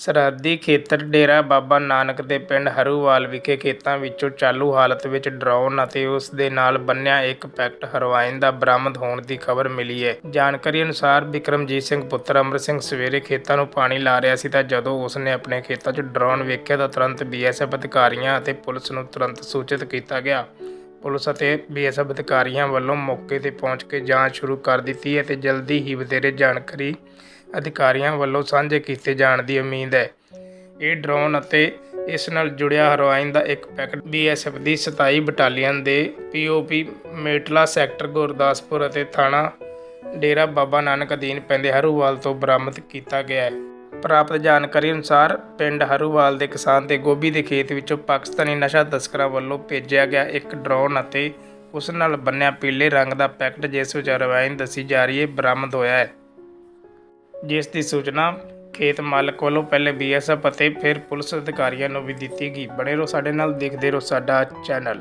ਸਰਹੱਦੀ ਖੇਤਰ ਡੇਰਾ ਬਾਬਾ ਨਾਨਕ ਦੇ ਪਿੰਡ ਹਰੂਵਾਲ ਵਿਖੇ ਖੇਤਾਂ ਵਿੱਚੋਂ ਚਾਲੂ ਹਾਲਤ ਵਿੱਚ ਡਰੋਨ ਅਤੇ ਉਸ ਦੇ ਨਾਲ ਬੰਨਿਆ ਇੱਕ ਪੈਕਟ ਹੈਰੋਇਨ ਦਾ ਬਰਾਮਦ ਹੋਣ ਦੀ ਖਬਰ ਮਿਲੀ ਹੈ। ਜਾਣਕਾਰੀ ਅਨੁਸਾਰ ਬਿਕਰਮਜੀਤ ਸਿੰਘ ਪੁੱਤਰ ਅਮਰ ਸਿੰਘ ਸਵੇਰੇ ਖੇਤਾਂ ਨੂੰ ਪਾਣੀ ਲਾ ਰਿਹਾ ਸੀ ਤਾਂ ਜਦੋਂ ਉਸ ਨੇ ਆਪਣੇ ਖੇਤਾਂ 'ਚ ਡਰੋਨ ਵੇਖਿਆ ਤਾਂ ਤੁਰੰਤ ਬੀਐਸਐਫ ਅਧਿਕਾਰੀਆਂ ਅਤੇ ਪੁਲਿਸ ਨੂੰ ਤੁਰੰਤ ਸੂਚਿਤ ਕੀਤਾ ਗਿਆ। ਪੁਲਿਸ ਅਤੇ ਬੀਐਸਐਫ ਅਧਿਕਾਰੀਆਂ ਵੱਲੋਂ ਮੌਕੇ ਤੇ ਪਹੁੰਚ ਕੇ ਜਾਂਚ ਸ਼ੁਰੂ ਕਰ ਦਿੱਤੀ ਹੈ ਤੇ ਜਲਦੀ ਹੀ ਵਧੇਰੇ ਜਾਣਕਾਰੀ ਅਧਿਕਾਰੀਆਂ ਵੱਲੋਂ ਸਾਂਝੇ ਕੀਤੇ ਜਾਣ ਦੀ ਉਮੀਦ ਹੈ। ਇਹ ਡਰੋਨ ਅਤੇ ਇਸ ਨਾਲ ਜੁੜਿਆ ਹੈਰੋਇਨ ਦਾ ਇੱਕ ਪੈਕਟ ਬੀਐਸਐਫ ਦੀ 27 ਬਟਾਲੀਅਨ ਦੇ ਪੀਓਪੀ ਮੇਟਲਾ ਸੈਕਟਰ ਗੁਰਦਾਸਪੁਰ ਅਤੇ ਥਾਣਾ ਡੇਰਾ ਬਾਬਾ ਨਾਨਕ ਅਧੀਨ ਪੈਂਦੇ ਹਰੂਵਾਲ ਤੋਂ ਬਰਾਮਦ ਕੀਤਾ ਗਿਆ ਹੈ। ਪ੍ਰਾਪਤ ਜਾਣਕਾਰੀ ਅਨੁਸਾਰ ਪਿੰਡ ਹਰੂਵਾਲ ਦੇ ਕਿਸਾਨ ਦੇ ਗੋਭੀ ਦੇ ਖੇਤ ਵਿੱਚੋਂ ਪਾਕਿਸਤਾਨੀ ਨਸ਼ਾ ਤਸਕਰਾਂ ਵੱਲੋਂ ਭੇਜਿਆ ਗਿਆ ਇੱਕ ਡਰੋਨ ਅਤੇ ਉਸ ਨਾਲ ਬੰਨਿਆ ਪੀਲੇ ਰੰਗ ਦਾ ਪੈਕਟ, ਜਿਸ ਵਿੱਚ ਹੈਰੋਇਨ ਦੱਸੀ ਜਾ ਰਹੀ ਹੈ, ਬਰਾਮਦ ਹੋਇਆ ਹੈ। ਜਿਸ ਦੀ ਸੂਚਨਾ ਖੇਤ ਮਾਲਕ ਵੱਲੋਂ ਪਹਿਲੇ ਬੀਐਸਐਫ ਅਤੇ ਫਿਰ ਪੁਲਿਸ ਅਧਿਕਾਰੀਆਂ ਨੂੰ ਵੀ ਦਿੱਤੀ ਗਈ। ਬਣੇ ਰਹੋ ਸਾਡੇ ਨਾਲ, ਦੇਖਦੇ ਰਹੋ ਸਾਡਾ ਚੈਨਲ।